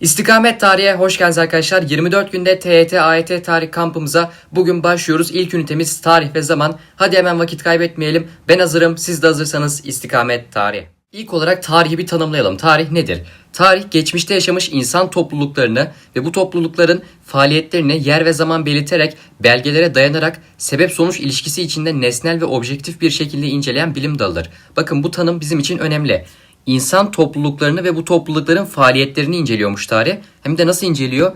İstikamet Tarihe hoş geldiniz arkadaşlar. 24 günde TYT AYT tarih kampımıza bugün başlıyoruz. İlk ünitemiz tarih ve zaman. Hadi hemen vakit kaybetmeyelim. Ben hazırım. Siz de hazırsanız istikamet tarih. İlk olarak tarihi bir tanımlayalım. Tarih nedir? Tarih geçmişte yaşamış insan topluluklarını ve bu toplulukların faaliyetlerini yer ve zaman belirterek belgelere dayanarak sebep sonuç ilişkisi içinde nesnel ve objektif bir şekilde inceleyen bilim dalıdır. Bakın bu tanım bizim için önemli insan topluluklarını ve bu toplulukların faaliyetlerini inceliyormuş tarih. Hem de nasıl inceliyor?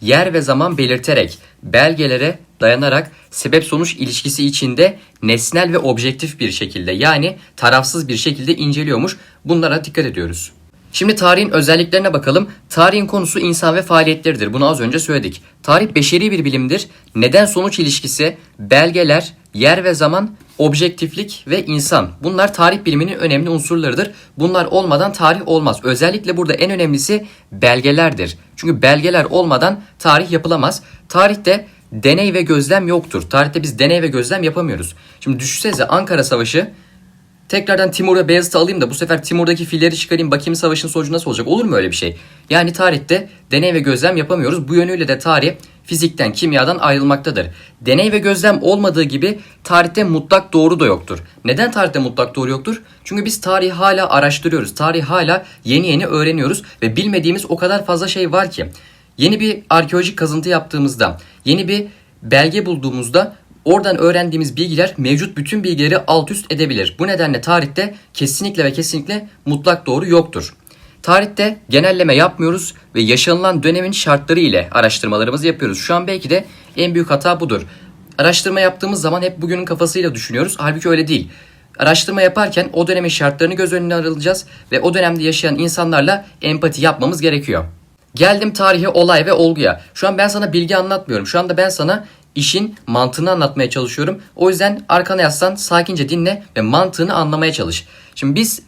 Yer ve zaman belirterek, belgelere dayanarak sebep sonuç ilişkisi içinde nesnel ve objektif bir şekilde yani tarafsız bir şekilde inceliyormuş. Bunlara dikkat ediyoruz. Şimdi tarihin özelliklerine bakalım. Tarihin konusu insan ve faaliyetleridir. Bunu az önce söyledik. Tarih beşeri bir bilimdir. Neden sonuç ilişkisi, belgeler, yer ve zaman, objektiflik ve insan. Bunlar tarih biliminin önemli unsurlarıdır. Bunlar olmadan tarih olmaz. Özellikle burada en önemlisi belgelerdir. Çünkü belgeler olmadan tarih yapılamaz. Tarihte deney ve gözlem yoktur. Tarihte biz deney ve gözlem yapamıyoruz. Şimdi düşünsenize Ankara Savaşı Tekrardan Timur ve Beyazıt'ı alayım da bu sefer Timur'daki filleri çıkarayım bakayım savaşın sonucu nasıl olacak. Olur mu öyle bir şey? Yani tarihte deney ve gözlem yapamıyoruz. Bu yönüyle de tarih fizikten, kimyadan ayrılmaktadır. Deney ve gözlem olmadığı gibi tarihte mutlak doğru da yoktur. Neden tarihte mutlak doğru yoktur? Çünkü biz tarihi hala araştırıyoruz. Tarih hala yeni yeni öğreniyoruz ve bilmediğimiz o kadar fazla şey var ki. Yeni bir arkeolojik kazıntı yaptığımızda, yeni bir belge bulduğumuzda Oradan öğrendiğimiz bilgiler mevcut bütün bilgileri alt üst edebilir. Bu nedenle tarihte kesinlikle ve kesinlikle mutlak doğru yoktur. Tarihte genelleme yapmıyoruz ve yaşanılan dönemin şartları ile araştırmalarımızı yapıyoruz. Şu an belki de en büyük hata budur. Araştırma yaptığımız zaman hep bugünün kafasıyla düşünüyoruz. Halbuki öyle değil. Araştırma yaparken o dönemin şartlarını göz önüne alacağız ve o dönemde yaşayan insanlarla empati yapmamız gerekiyor. Geldim tarihe, olay ve olguya. Şu an ben sana bilgi anlatmıyorum. Şu anda ben sana işin mantığını anlatmaya çalışıyorum. O yüzden arkana yaslan, sakince dinle ve mantığını anlamaya çalış. Şimdi biz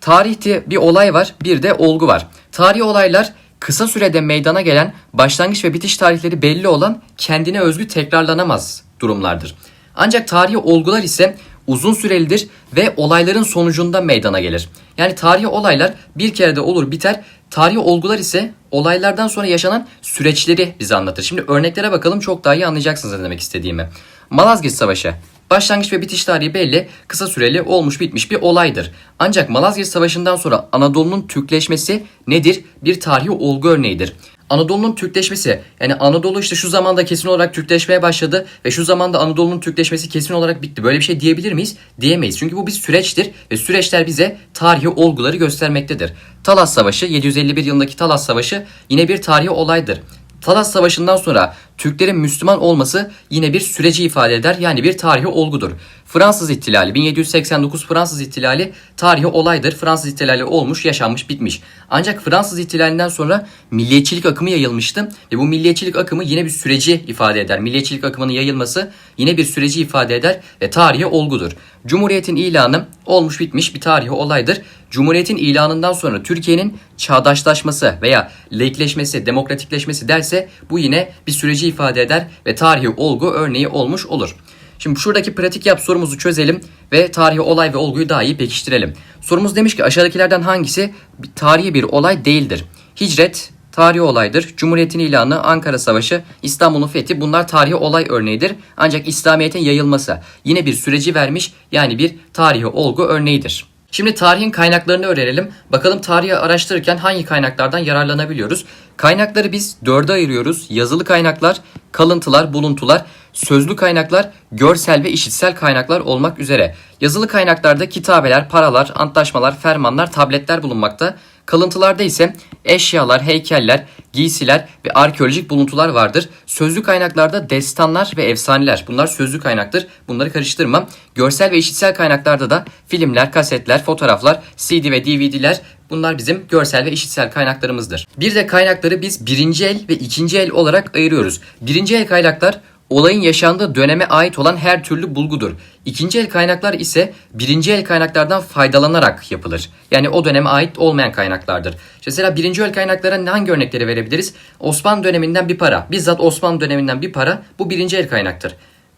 tarihte bir olay var, bir de olgu var. Tarihi olaylar kısa sürede meydana gelen, başlangıç ve bitiş tarihleri belli olan, kendine özgü tekrarlanamaz durumlardır. Ancak tarihi olgular ise uzun sürelidir ve olayların sonucunda meydana gelir. Yani tarihi olaylar bir kere de olur biter. Tarihi olgular ise olaylardan sonra yaşanan süreçleri bize anlatır. Şimdi örneklere bakalım çok daha iyi anlayacaksınız ne demek istediğimi. Malazgirt Savaşı. Başlangıç ve bitiş tarihi belli, kısa süreli olmuş bitmiş bir olaydır. Ancak Malazgirt Savaşı'ndan sonra Anadolu'nun Türkleşmesi nedir? Bir tarihi olgu örneğidir. Anadolu'nun Türkleşmesi yani Anadolu işte şu zamanda kesin olarak Türkleşmeye başladı ve şu zamanda Anadolu'nun Türkleşmesi kesin olarak bitti. Böyle bir şey diyebilir miyiz? Diyemeyiz. Çünkü bu bir süreçtir ve süreçler bize tarihi olguları göstermektedir. Talas Savaşı 751 yılındaki Talas Savaşı yine bir tarihi olaydır. Talas Savaşı'ndan sonra Türklerin Müslüman olması yine bir süreci ifade eder yani bir tarihi olgudur. Fransız İhtilali 1789 Fransız İhtilali tarihi olaydır. Fransız İhtilali olmuş, yaşanmış, bitmiş. Ancak Fransız İhtilalinden sonra milliyetçilik akımı yayılmıştı ve bu milliyetçilik akımı yine bir süreci ifade eder. Milliyetçilik akımının yayılması yine bir süreci ifade eder ve tarihi olgudur. Cumhuriyetin ilanı olmuş bitmiş bir tarihi olaydır. Cumhuriyetin ilanından sonra Türkiye'nin çağdaşlaşması veya laikleşmesi, demokratikleşmesi derse bu yine bir süreci ifade eder ve tarihi olgu örneği olmuş olur. Şimdi şuradaki pratik yap sorumuzu çözelim ve tarihi olay ve olguyu daha iyi pekiştirelim. Sorumuz demiş ki aşağıdakilerden hangisi tarihi bir olay değildir? Hicret tarihi olaydır. Cumhuriyetin ilanı, Ankara Savaşı, İstanbul'un fethi bunlar tarihi olay örneğidir. Ancak İslamiyet'in yayılması yine bir süreci vermiş yani bir tarihi olgu örneğidir. Şimdi tarihin kaynaklarını öğrenelim. Bakalım tarihi araştırırken hangi kaynaklardan yararlanabiliyoruz? Kaynakları biz dörde ayırıyoruz. Yazılı kaynaklar, kalıntılar, buluntular, sözlü kaynaklar, görsel ve işitsel kaynaklar olmak üzere. Yazılı kaynaklarda kitabeler, paralar, antlaşmalar, fermanlar, tabletler bulunmakta. Kalıntılarda ise eşyalar, heykeller, giysiler ve arkeolojik buluntular vardır. Sözlü kaynaklarda destanlar ve efsaneler. Bunlar sözlü kaynaktır. Bunları karıştırmam. Görsel ve işitsel kaynaklarda da filmler, kasetler, fotoğraflar, CD ve DVD'ler Bunlar bizim görsel ve işitsel kaynaklarımızdır. Bir de kaynakları biz birinci el ve ikinci el olarak ayırıyoruz. Birinci el kaynaklar olayın yaşandığı döneme ait olan her türlü bulgudur. İkinci el kaynaklar ise birinci el kaynaklardan faydalanarak yapılır. Yani o döneme ait olmayan kaynaklardır. Mesela birinci el kaynaklara hangi örnekleri verebiliriz? Osmanlı döneminden bir para. Bizzat Osmanlı döneminden bir para. Bu birinci el kaynaktır.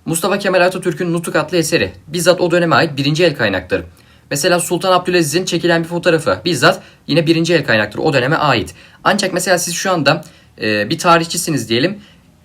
Mustafa Kemal Atatürk'ün Nutuk adlı eseri. Bizzat o döneme ait birinci el kaynaktır. Mesela Sultan Abdülaziz'in çekilen bir fotoğrafı bizzat yine birinci el kaynaktır. O döneme ait. Ancak mesela siz şu anda e, bir tarihçisiniz diyelim.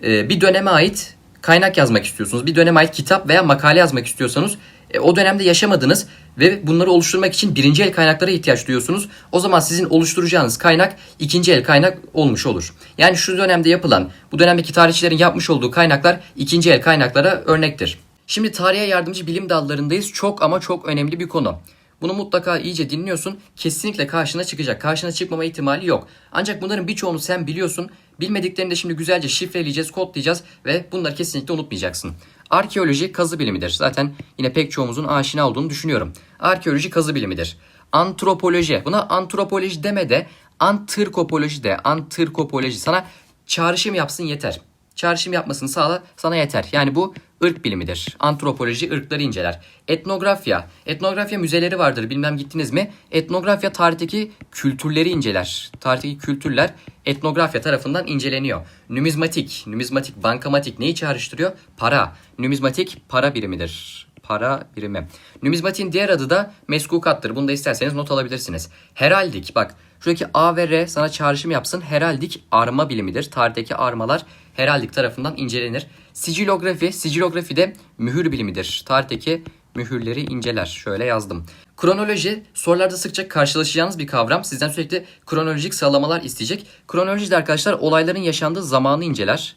E, bir döneme ait kaynak yazmak istiyorsunuz. Bir döneme ait kitap veya makale yazmak istiyorsanız e, o dönemde yaşamadınız ve bunları oluşturmak için birinci el kaynaklara ihtiyaç duyuyorsunuz. O zaman sizin oluşturacağınız kaynak ikinci el kaynak olmuş olur. Yani şu dönemde yapılan, bu dönemdeki tarihçilerin yapmış olduğu kaynaklar ikinci el kaynaklara örnektir. Şimdi tarihe yardımcı bilim dallarındayız. Çok ama çok önemli bir konu. Bunu mutlaka iyice dinliyorsun. Kesinlikle karşına çıkacak. Karşına çıkmama ihtimali yok. Ancak bunların birçoğunu sen biliyorsun. Bilmediklerini de şimdi güzelce şifreleyeceğiz, kodlayacağız ve bunları kesinlikle unutmayacaksın. Arkeoloji kazı bilimidir. Zaten yine pek çoğumuzun aşina olduğunu düşünüyorum. Arkeoloji kazı bilimidir. Antropoloji. Buna antropoloji deme de antrikopoloji de. Antrikopoloji. Sana çağrışım yapsın yeter. Çağrışım yapmasını sağla sana yeter. Yani bu ırk bilimidir. Antropoloji ırkları inceler. Etnografya. Etnografya müzeleri vardır. Bilmem gittiniz mi? Etnografya tarihteki kültürleri inceler. Tarihteki kültürler etnografya tarafından inceleniyor. Numizmatik. Numizmatik, bankamatik neyi çağrıştırıyor? Para. Numizmatik para birimidir. Para birimi. Numizmatiğin diğer adı da meskukattır. Bunu da isterseniz not alabilirsiniz. Heraldik. Bak şuradaki A ve R sana çağrışım yapsın. Heraldik arma bilimidir. Tarihteki armalar heraldik tarafından incelenir. Sicilografi. Sicilografi de mühür bilimidir. Tarihteki mühürleri inceler. Şöyle yazdım. Kronoloji sorularda sıkça karşılaşacağınız bir kavram. Sizden sürekli kronolojik sıralamalar isteyecek. Kronoloji de arkadaşlar olayların yaşandığı zamanı inceler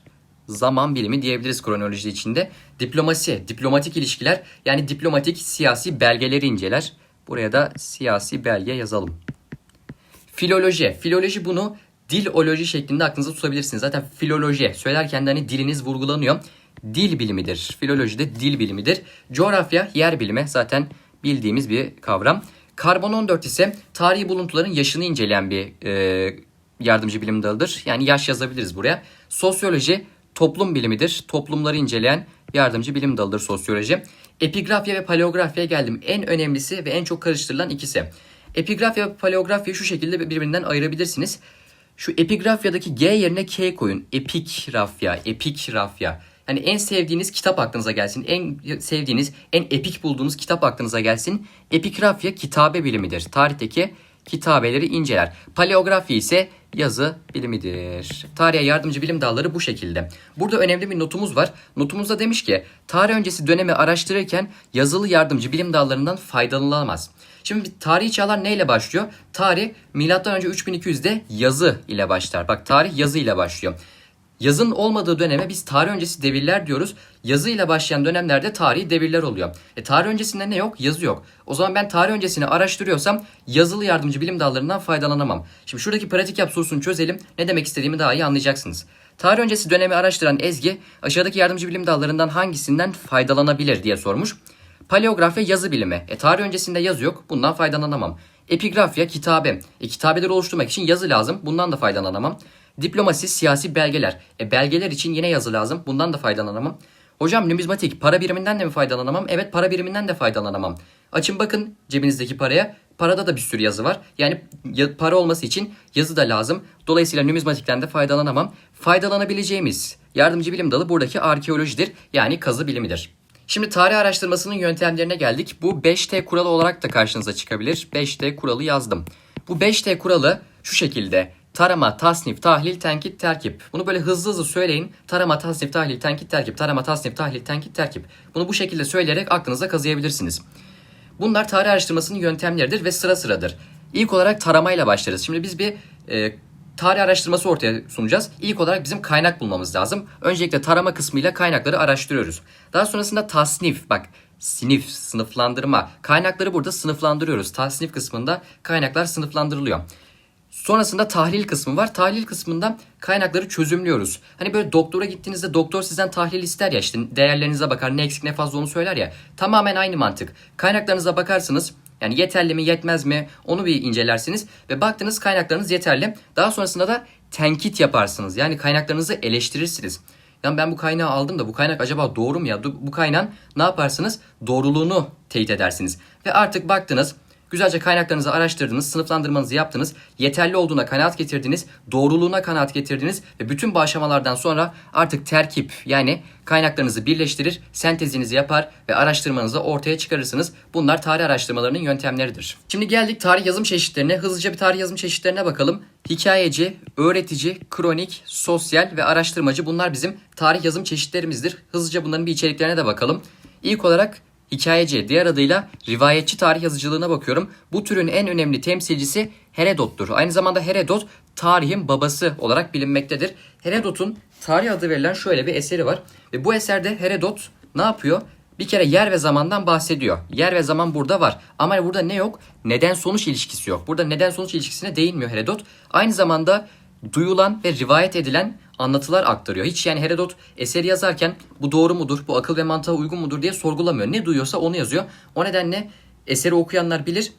zaman bilimi diyebiliriz kronoloji içinde. Diplomasi, diplomatik ilişkiler yani diplomatik siyasi belgeleri inceler. Buraya da siyasi belge yazalım. Filoloji. Filoloji bunu diloloji şeklinde aklınızda tutabilirsiniz. Zaten filoloji söylerken de hani diliniz vurgulanıyor. Dil bilimidir. Filoloji de dil bilimidir. Coğrafya yer bilimi zaten bildiğimiz bir kavram. Karbon 14 ise tarihi buluntuların yaşını inceleyen bir e, yardımcı bilim dalıdır. Yani yaş yazabiliriz buraya. Sosyoloji toplum bilimidir. Toplumları inceleyen yardımcı bilim dalıdır sosyoloji. Epigrafya ve paleografya geldim. En önemlisi ve en çok karıştırılan ikisi. Epigrafya ve paleografya şu şekilde birbirinden ayırabilirsiniz. Şu epigrafyadaki G yerine K koyun. Epigrafya, epigrafya. Yani en sevdiğiniz kitap aklınıza gelsin. En sevdiğiniz, en epik bulduğunuz kitap aklınıza gelsin. Epigrafya kitabe bilimidir. Tarihteki kitabeleri inceler. Paleografya ise yazı bilimidir. Tarihe yardımcı bilim dalları bu şekilde. Burada önemli bir notumuz var. Notumuzda demiş ki tarih öncesi dönemi araştırırken yazılı yardımcı bilim dallarından faydalanılamaz. Şimdi tarihi çağlar neyle başlıyor? Tarih milattan önce 3200'de yazı ile başlar. Bak tarih yazı ile başlıyor. Yazın olmadığı döneme biz tarih öncesi devirler diyoruz. Yazı ile başlayan dönemlerde tarihi devirler oluyor. E tarih öncesinde ne yok? Yazı yok. O zaman ben tarih öncesini araştırıyorsam yazılı yardımcı bilim dallarından faydalanamam. Şimdi şuradaki pratik yap sorusunu çözelim. Ne demek istediğimi daha iyi anlayacaksınız. Tarih öncesi dönemi araştıran Ezgi aşağıdaki yardımcı bilim dallarından hangisinden faydalanabilir diye sormuş. Paleografya yazı bilimi. E tarih öncesinde yazı yok. Bundan faydalanamam. Epigrafya kitabe. E kitabeleri oluşturmak için yazı lazım. Bundan da faydalanamam. Diplomasi siyasi belgeler. E belgeler için yine yazı lazım. Bundan da faydalanamam. Hocam numizmatik para biriminden de mi faydalanamam? Evet para biriminden de faydalanamam. Açın bakın cebinizdeki paraya. Parada da bir sürü yazı var. Yani para olması için yazı da lazım. Dolayısıyla numizmatikten de faydalanamam. Faydalanabileceğimiz yardımcı bilim dalı buradaki arkeolojidir. Yani kazı bilimidir. Şimdi tarih araştırmasının yöntemlerine geldik. Bu 5T kuralı olarak da karşınıza çıkabilir. 5T kuralı yazdım. Bu 5T kuralı şu şekilde. Tarama, tasnif, tahlil, tenkit, terkip. Bunu böyle hızlı hızlı söyleyin. Tarama, tasnif, tahlil, tenkit, terkip. Tarama, tasnif, tahlil, tenkit, terkip. Bunu bu şekilde söyleyerek aklınıza kazıyabilirsiniz. Bunlar tarih araştırmasının yöntemleridir ve sıra sıradır. İlk olarak taramayla başlarız. Şimdi biz bir e, tarih araştırması ortaya sunacağız. İlk olarak bizim kaynak bulmamız lazım. Öncelikle tarama kısmıyla kaynakları araştırıyoruz. Daha sonrasında tasnif, bak sinif, sınıflandırma. Kaynakları burada sınıflandırıyoruz. Tasnif kısmında kaynaklar sınıflandırılıyor. Sonrasında tahlil kısmı var. Tahlil kısmında kaynakları çözümlüyoruz. Hani böyle doktora gittiğinizde doktor sizden tahlil ister ya işte değerlerinize bakar ne eksik ne fazla onu söyler ya. Tamamen aynı mantık. Kaynaklarınıza bakarsınız. Yani yeterli mi yetmez mi onu bir incelersiniz ve baktınız kaynaklarınız yeterli. Daha sonrasında da tenkit yaparsınız. Yani kaynaklarınızı eleştirirsiniz. Yani ben bu kaynağı aldım da bu kaynak acaba doğru mu ya? Bu kaynağın ne yaparsınız? Doğruluğunu teyit edersiniz. Ve artık baktınız Güzelce kaynaklarınızı araştırdınız, sınıflandırmanızı yaptınız, yeterli olduğuna kanaat getirdiniz, doğruluğuna kanaat getirdiniz ve bütün bu aşamalardan sonra artık terkip yani kaynaklarınızı birleştirir, sentezinizi yapar ve araştırmanızı ortaya çıkarırsınız. Bunlar tarih araştırmalarının yöntemleridir. Şimdi geldik tarih yazım çeşitlerine. Hızlıca bir tarih yazım çeşitlerine bakalım. Hikayeci, öğretici, kronik, sosyal ve araştırmacı bunlar bizim tarih yazım çeşitlerimizdir. Hızlıca bunların bir içeriklerine de bakalım. İlk olarak hikayeci, diğer adıyla rivayetçi tarih yazıcılığına bakıyorum. Bu türün en önemli temsilcisi Herodot'tur. Aynı zamanda Herodot tarihin babası olarak bilinmektedir. Herodot'un tarih adı verilen şöyle bir eseri var. Ve bu eserde Herodot ne yapıyor? Bir kere yer ve zamandan bahsediyor. Yer ve zaman burada var. Ama burada ne yok? Neden sonuç ilişkisi yok. Burada neden sonuç ilişkisine değinmiyor Herodot. Aynı zamanda duyulan ve rivayet edilen anlatılar aktarıyor. Hiç yani Herodot eseri yazarken bu doğru mudur, bu akıl ve mantığa uygun mudur diye sorgulamıyor. Ne duyuyorsa onu yazıyor. O nedenle eseri okuyanlar bilir.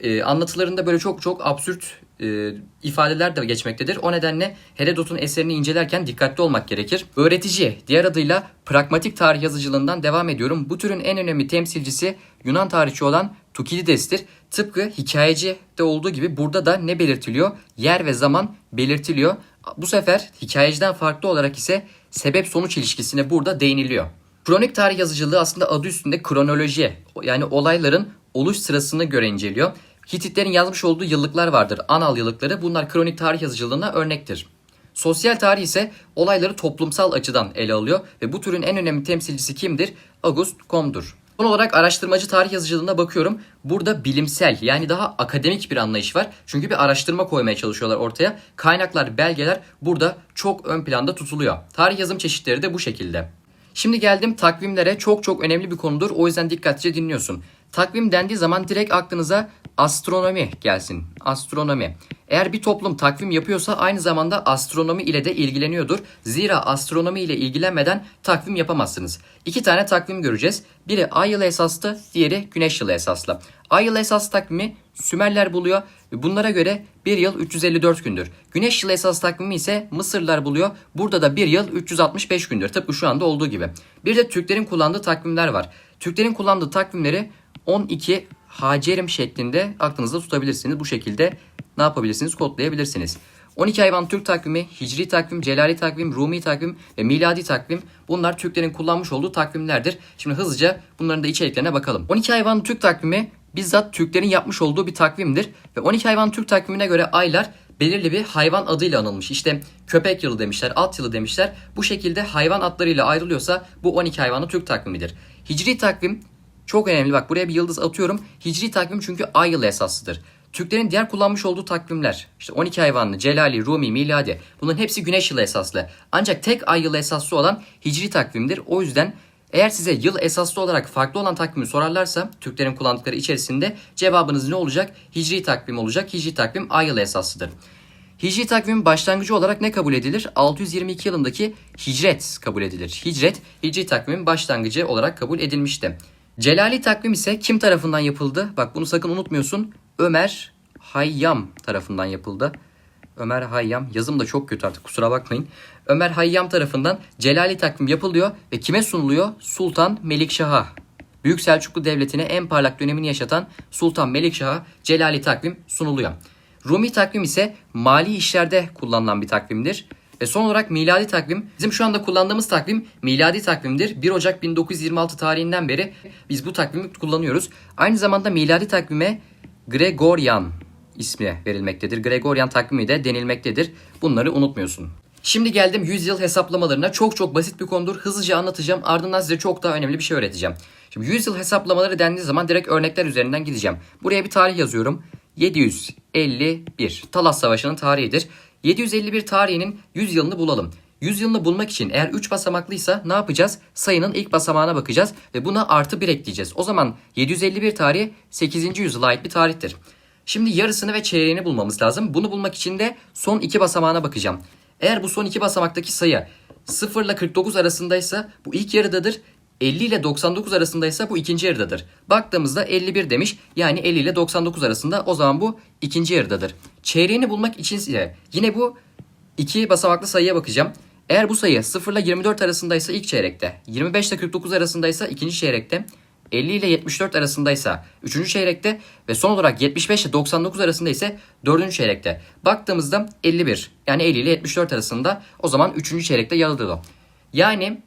Ee, anlatılarında böyle çok çok absürt e, ifadeler de geçmektedir. O nedenle Herodot'un eserini incelerken dikkatli olmak gerekir. Öğretici, diğer adıyla pragmatik tarih yazıcılığından devam ediyorum. Bu türün en önemli temsilcisi Yunan tarihçi olan Tukidides'tir. Tıpkı hikayeci de olduğu gibi burada da ne belirtiliyor? Yer ve zaman belirtiliyor. Bu sefer hikayeciden farklı olarak ise sebep sonuç ilişkisine burada değiniliyor. Kronik tarih yazıcılığı aslında adı üstünde kronoloji yani olayların oluş sırasını göre inceliyor. Hititlerin yazmış olduğu yıllıklar vardır. Anal yıllıkları bunlar kronik tarih yazıcılığına örnektir. Sosyal tarih ise olayları toplumsal açıdan ele alıyor ve bu türün en önemli temsilcisi kimdir? Auguste Comte'dur. Son olarak araştırmacı tarih yazıcılığına bakıyorum. Burada bilimsel yani daha akademik bir anlayış var. Çünkü bir araştırma koymaya çalışıyorlar ortaya. Kaynaklar, belgeler burada çok ön planda tutuluyor. Tarih yazım çeşitleri de bu şekilde. Şimdi geldim takvimlere. Çok çok önemli bir konudur. O yüzden dikkatlice dinliyorsun. Takvim dendiği zaman direkt aklınıza astronomi gelsin. Astronomi. Eğer bir toplum takvim yapıyorsa aynı zamanda astronomi ile de ilgileniyordur. Zira astronomi ile ilgilenmeden takvim yapamazsınız. İki tane takvim göreceğiz. Biri ay yılı esaslı, diğeri güneş yılı esaslı. Ay yılı esas takvimi Sümerler buluyor bunlara göre bir yıl 354 gündür. Güneş yılı esas takvimi ise Mısırlılar buluyor. Burada da bir yıl 365 gündür. Tıpkı şu anda olduğu gibi. Bir de Türklerin kullandığı takvimler var. Türklerin kullandığı takvimleri 12 Hacerim şeklinde aklınızda tutabilirsiniz. Bu şekilde ne yapabilirsiniz? Kodlayabilirsiniz. 12 hayvan Türk takvimi, Hicri takvim, Celali takvim, Rumi takvim ve Miladi takvim bunlar Türklerin kullanmış olduğu takvimlerdir. Şimdi hızlıca bunların da içeriklerine bakalım. 12 hayvan Türk takvimi bizzat Türklerin yapmış olduğu bir takvimdir. Ve 12 hayvan Türk takvimine göre aylar belirli bir hayvan adıyla anılmış. İşte köpek yılı demişler, at yılı demişler. Bu şekilde hayvan adlarıyla ayrılıyorsa bu 12 hayvanı Türk takvimidir. Hicri takvim çok önemli. Bak buraya bir yıldız atıyorum. Hicri takvim çünkü ay yılı esaslıdır. Türklerin diğer kullanmış olduğu takvimler, işte 12 hayvanlı, Celali, Rumi, Miladi bunların hepsi güneş yılı esaslı. Ancak tek ay yılı esaslı olan Hicri takvimdir. O yüzden eğer size yıl esaslı olarak farklı olan takvimi sorarlarsa Türklerin kullandıkları içerisinde cevabınız ne olacak? Hicri takvim olacak. Hicri takvim ay yılı esaslıdır. Hicri takvimin başlangıcı olarak ne kabul edilir? 622 yılındaki hicret kabul edilir. Hicret, hicri takvimin başlangıcı olarak kabul edilmişti. Celali takvim ise kim tarafından yapıldı? Bak bunu sakın unutmuyorsun. Ömer Hayyam tarafından yapıldı. Ömer Hayyam yazım da çok kötü artık kusura bakmayın. Ömer Hayyam tarafından Celali takvim yapılıyor ve kime sunuluyor? Sultan Melikşah'a. Büyük Selçuklu Devleti'ne en parlak dönemini yaşatan Sultan Melikşah'a Celali takvim sunuluyor. Rumi takvim ise mali işlerde kullanılan bir takvimdir. Ve son olarak miladi takvim. Bizim şu anda kullandığımız takvim miladi takvimdir. 1 Ocak 1926 tarihinden beri biz bu takvimi kullanıyoruz. Aynı zamanda miladi takvime Gregorian ismi verilmektedir. Gregorian takvimi de denilmektedir. Bunları unutmuyorsun. Şimdi geldim 100 yıl hesaplamalarına. Çok çok basit bir konudur. Hızlıca anlatacağım. Ardından size çok daha önemli bir şey öğreteceğim. Şimdi 100 yıl hesaplamaları dendiği zaman direkt örnekler üzerinden gideceğim. Buraya bir tarih yazıyorum. 751. Talas Savaşı'nın tarihidir. 751 tarihinin 100 yılını bulalım. 100 yılını bulmak için eğer 3 basamaklıysa ne yapacağız? Sayının ilk basamağına bakacağız ve buna artı 1 ekleyeceğiz. O zaman 751 tarihi 8. yüzyıla ait bir tarihtir. Şimdi yarısını ve çeyreğini bulmamız lazım. Bunu bulmak için de son iki basamağına bakacağım. Eğer bu son iki basamaktaki sayı 0 ile 49 arasındaysa bu ilk yarıdadır. 50 ile 99 arasındaysa bu ikinci yarıdadır. Baktığımızda 51 demiş. Yani 50 ile 99 arasında o zaman bu ikinci yarıdadır. Çeyreğini bulmak için ise yine bu iki basamaklı sayıya bakacağım. Eğer bu sayı 0 ile 24 arasındaysa ilk çeyrekte, 25 ile 49 arasındaysa ikinci çeyrekte, 50 ile 74 arasındaysa 3. çeyrekte ve son olarak 75 ile 99 arasında ise 4. çeyrekte. Baktığımızda 51 yani 50 ile 74 arasında o zaman 3. çeyrekte yer alıyor. Yani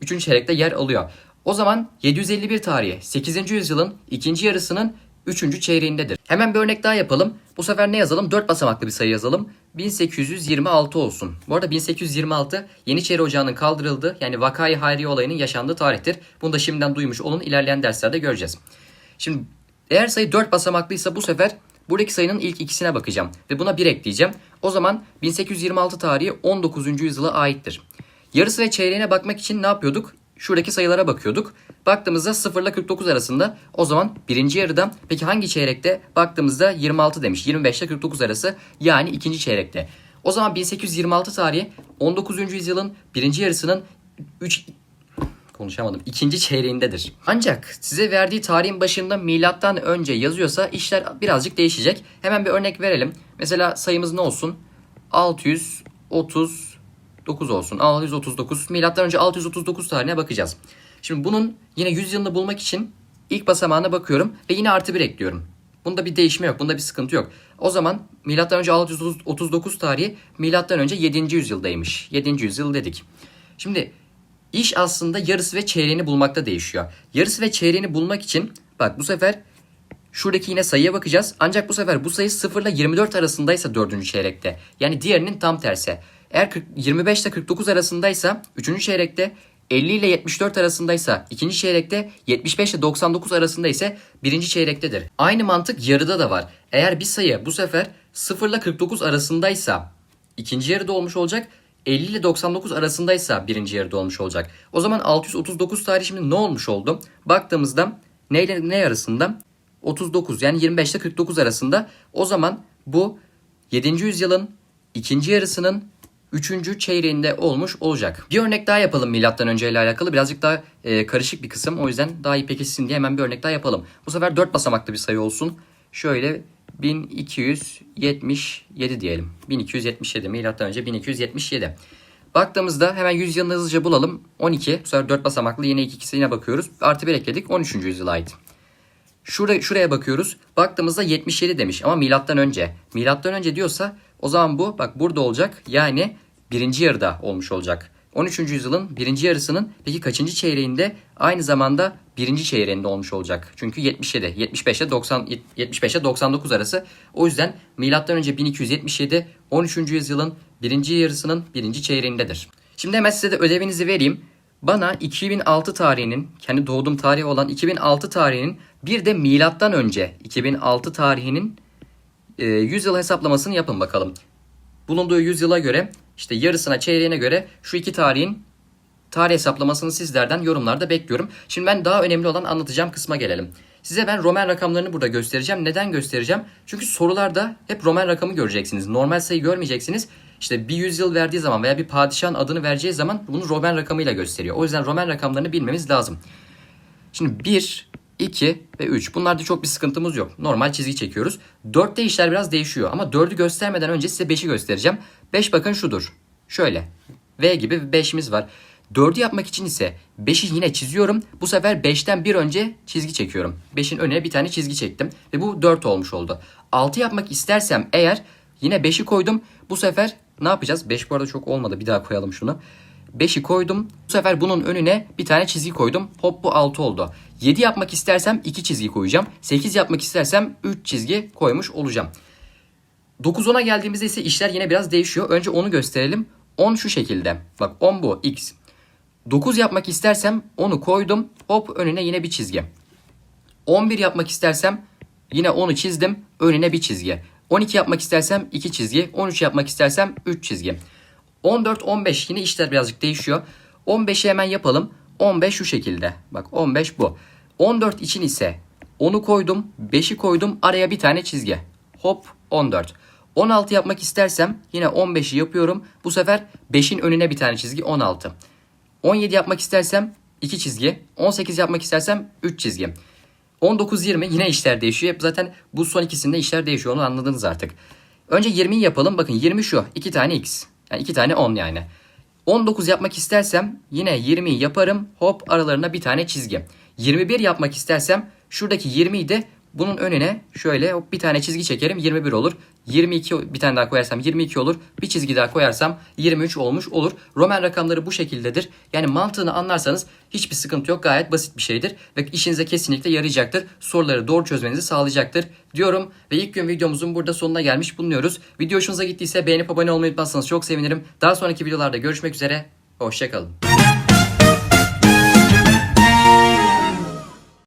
3. çeyrekte yer alıyor. O zaman 751 tarihi 8. yüzyılın ikinci yarısının 3. çeyreğindedir. Hemen bir örnek daha yapalım. Bu sefer ne yazalım? 4 basamaklı bir sayı yazalım. 1826 olsun. Bu arada 1826 Yeniçeri Ocağı'nın kaldırıldığı yani Vakai Hayriye olayının yaşandığı tarihtir. Bunu da şimdiden duymuş olun. İlerleyen derslerde göreceğiz. Şimdi eğer sayı 4 basamaklıysa bu sefer buradaki sayının ilk ikisine bakacağım. Ve buna 1 ekleyeceğim. O zaman 1826 tarihi 19. yüzyıla aittir. Yarısı ve çeyreğine bakmak için ne yapıyorduk? Şuradaki sayılara bakıyorduk. Baktığımızda 0 ile 49 arasında o zaman birinci yarıda peki hangi çeyrekte? Baktığımızda 26 demiş. 25 ile 49 arası yani ikinci çeyrekte. O zaman 1826 tarihi 19. yüzyılın birinci yarısının 3 konuşamadım. ikinci çeyreğindedir. Ancak size verdiği tarihin başında milattan önce yazıyorsa işler birazcık değişecek. Hemen bir örnek verelim. Mesela sayımız ne olsun? 639 olsun. 639. Milattan önce 639 tarihine bakacağız. Şimdi bunun yine 100 yılını bulmak için ilk basamağına bakıyorum ve yine artı 1 ekliyorum. Bunda bir değişme yok. Bunda bir sıkıntı yok. O zaman milattan önce 639 tarihi milattan önce 7. yüzyıldaymış. 7. yüzyıl dedik. Şimdi iş aslında yarısı ve çeyreğini bulmakta değişiyor. Yarısı ve çeyreğini bulmak için bak bu sefer şuradaki yine sayıya bakacağız. Ancak bu sefer bu sayı 0 ile 24 arasındaysa 4. çeyrekte. Yani diğerinin tam tersi. Eğer 40, 25 ile 49 arasındaysa 3. çeyrekte 50 ile 74 arasındaysa ikinci çeyrekte, 75 ile 99 arasında ise birinci çeyrektedir. Aynı mantık yarıda da var. Eğer bir sayı bu sefer 0 ile 49 arasındaysa ikinci yarıda olmuş olacak. 50 ile 99 arasındaysa birinci yarıda olmuş olacak. O zaman 639 tarihi şimdi ne olmuş oldu? Baktığımızda ne ile ne arasında? 39 yani 25 ile 49 arasında. O zaman bu 7. yüzyılın ikinci yarısının 3. çeyreğinde olmuş olacak. Bir örnek daha yapalım milattan önce ile alakalı. Birazcık daha e, karışık bir kısım. O yüzden daha iyi pekişsin diye hemen bir örnek daha yapalım. Bu sefer 4 basamaklı bir sayı olsun. Şöyle 1277 diyelim. 1277 milattan önce 1277. Baktığımızda hemen 100 yılını hızlıca bulalım. 12. Bu sefer 4 basamaklı yine iki ikisine bakıyoruz. Artı 1 ekledik. 13. yüzyıla ait. Şuraya, şuraya bakıyoruz. Baktığımızda 77 demiş ama milattan önce. Milattan önce diyorsa o zaman bu bak burada olacak. Yani birinci yarıda olmuş olacak. 13. yüzyılın birinci yarısının peki kaçıncı çeyreğinde aynı zamanda birinci çeyreğinde olmuş olacak. Çünkü 77, 75 ile 90 75 ile 99 arası. O yüzden milattan önce 1277 13. yüzyılın birinci yarısının birinci çeyreğindedir. Şimdi hemen size de ödevinizi vereyim. Bana 2006 tarihinin, kendi doğduğum tarihi olan 2006 tarihinin bir de milattan önce 2006 tarihinin e, 100 yıl hesaplamasını yapın bakalım. Bulunduğu 100 yıla göre işte yarısına çeyreğine göre şu iki tarihin tarih hesaplamasını sizlerden yorumlarda bekliyorum. Şimdi ben daha önemli olan anlatacağım kısma gelelim. Size ben Roman rakamlarını burada göstereceğim. Neden göstereceğim? Çünkü sorularda hep Roman rakamı göreceksiniz. Normal sayı görmeyeceksiniz. İşte bir yüzyıl verdiği zaman veya bir padişahın adını vereceği zaman bunu Roman rakamıyla gösteriyor. O yüzden Roman rakamlarını bilmemiz lazım. Şimdi 1, 2 ve 3. Bunlarda çok bir sıkıntımız yok. Normal çizgi çekiyoruz. 4'te işler biraz değişiyor ama 4'ü göstermeden önce size 5'i göstereceğim. 5 bakın şudur. Şöyle. V gibi bir 5'imiz var. 4'ü yapmak için ise 5'i yine çiziyorum. Bu sefer 5'ten bir önce çizgi çekiyorum. 5'in önüne bir tane çizgi çektim. Ve bu 4 olmuş oldu. 6 yapmak istersem eğer yine 5'i koydum. Bu sefer ne yapacağız? 5 bu arada çok olmadı. Bir daha koyalım şunu. 5'i koydum. Bu sefer bunun önüne bir tane çizgi koydum. Hop bu 6 oldu. 7 yapmak istersem 2 çizgi koyacağım. 8 yapmak istersem 3 çizgi koymuş olacağım. 9-10'a geldiğimizde ise işler yine biraz değişiyor. Önce 10'u gösterelim. 10 şu şekilde. Bak 10 bu x. 9 yapmak istersem 10'u koydum. Hop önüne yine bir çizgi. 11 yapmak istersem yine 10'u çizdim. Önüne bir çizgi. 12 yapmak istersem 2 çizgi. 13 yapmak istersem 3 çizgi. 14, 15 yine işler birazcık değişiyor. 15'i hemen yapalım. 15 şu şekilde. Bak 15 bu. 14 için ise 10'u koydum, 5'i koydum, araya bir tane çizgi. Hop 14. 16 yapmak istersem yine 15'i yapıyorum. Bu sefer 5'in önüne bir tane çizgi 16. 17 yapmak istersem 2 çizgi. 18 yapmak istersem 3 çizgi. 19-20 yine işler değişiyor. Hep zaten bu son ikisinde işler değişiyor onu anladınız artık. Önce 20'yi yapalım. Bakın 20 şu. 2 tane x. Yani 2 tane 10 yani. 19 yapmak istersem yine 20'yi yaparım. Hop aralarına bir tane çizgi. 21 yapmak istersem şuradaki 20'yi de bunun önüne şöyle bir tane çizgi çekerim 21 olur. 22 bir tane daha koyarsam 22 olur. Bir çizgi daha koyarsam 23 olmuş olur. Roman rakamları bu şekildedir. Yani mantığını anlarsanız hiçbir sıkıntı yok. Gayet basit bir şeydir. Ve işinize kesinlikle yarayacaktır. Soruları doğru çözmenizi sağlayacaktır diyorum. Ve ilk gün videomuzun burada sonuna gelmiş bulunuyoruz. Video hoşunuza gittiyse beğenip abone olmayı unutmazsanız çok sevinirim. Daha sonraki videolarda görüşmek üzere. Hoşçakalın.